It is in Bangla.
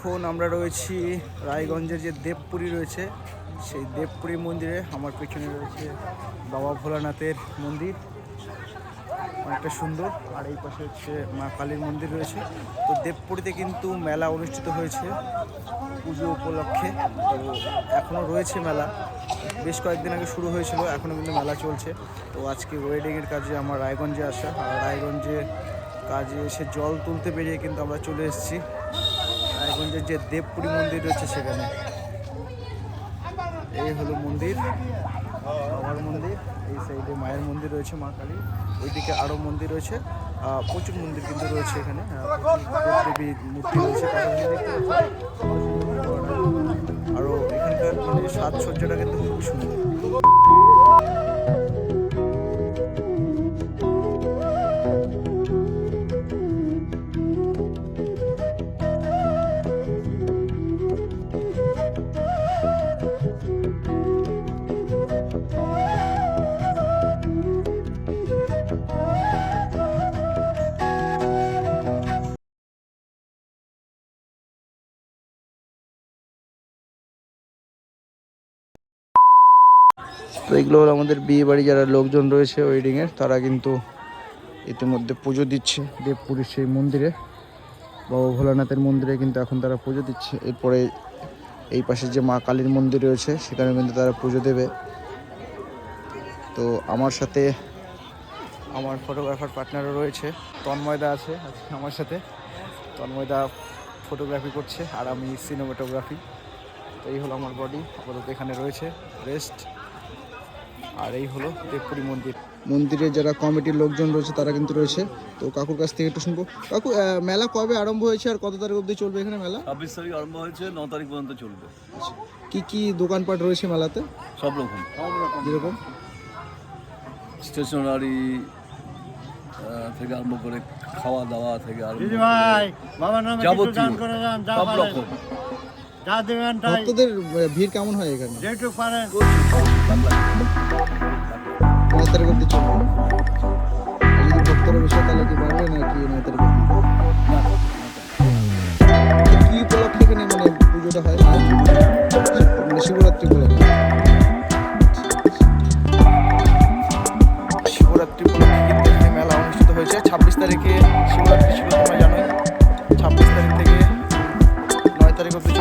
এখন আমরা রয়েছি রায়গঞ্জের যে দেবপুরী রয়েছে, সেই দেবপুরী মন্দিরে। আমার পেছনে রয়েছে বাবা ভোলানাথের মন্দির। অনেকটা সুন্দর। আর এই পাশে হচ্ছে মা কালীর মন্দির রয়েছে। তো দেবপুরীতে কিন্তু মেলা অনুষ্ঠিত হয়েছে পুজো উপলক্ষে। তো এখনও রয়েছে মেলা। বেশ কয়েকদিন আগে শুরু হয়েছিল এখনও কিন্তু মেলা চলছে। তো আজকে ওয়েডিংয়ের কাজে আমার রায়গঞ্জে আসা। আর রায়গঞ্জে কাজে এসে জল তুলতে বেরিয়ে কিন্তু আমরা চলে এসেছি। রায়গঞ্জের যে দেবপুরী মন্দির রয়েছে সেখানে। এই হলো মন্দির, বাবার মন্দির, এই সাইডে মায়ের মন্দির রয়েছে, মা কালী। ওইদিকে আরও মন্দির রয়েছে প্রচুর মন্দির কিন্তু রয়েছে এখানে দেবীর মূর্তি রয়েছে আরও এখানকার মানে সাজসজ্জাটা কিন্তু খুব সুন্দর। তো এগুলো হলো আমাদের বিয়ে বাড়ি, যারা লোকজন রয়েছে ওয়েডিংয়ের তারা কিন্তু ইতিমধ্যে পুজো দিচ্ছে দেবপুরীর সেই মন্দিরে। বাবা ভোলানাথের মন্দিরে কিন্তু এখন তারা পুজো দিচ্ছে। এরপরে এই পাশে যে মা কালীর মন্দির রয়েছে সেখানে কিন্তু তারা পুজো দেবে। তো আমার সাথে আমার ফটোগ্রাফার পার্টনারও রয়েছে। তন্ময়দা আছে আমার সাথে। তন্ময়দা ফটোগ্রাফি করছে আর আমি সিনেমাটোগ্রাফি তো এই হলো আমার বডি আপাতত এখানে রয়েছে। রেস্ট আর এই হলো দেবপুরী মন্দির। মন্দিরে যারা কমিটির লোকজন রয়েছে তারা কিন্তু রয়েছে। তো কাকুর কাছ থেকে একটু শুনব। কাকু আহ, মেলা কবে আরম্ভ হয়েছে আর কত তারিখ অবধি চলবে এখানে মেলা? ছাব্বিশ তারিখ আরম্ভ হয়েছে ন তারিখ পর্যন্ত চলবে। কি কি দোকানপাট রয়েছে মেলাতে? সব রকম। যেরকম? স্টেশনারি থেকে আরম্ভ করে খাওয়া দাওয়া থেকে আরম্ভ করে ভাই বাবার নামে কিছু যাবতীয় দান করে যান যা সব রকম। ভক্তদের ভিড় কেমন হয় এখানে? বিষয় তাহলে কি পারবে না কি নয়তার মানে মানে গতি মেলা অনুষ্ঠিত হয়েছে। ছাব্বিশ তারিখে শিবরাত্রি ছিল তোমরা জানোই ছাব্বিশ তারিখ থেকে নয় তারিখ অব্দি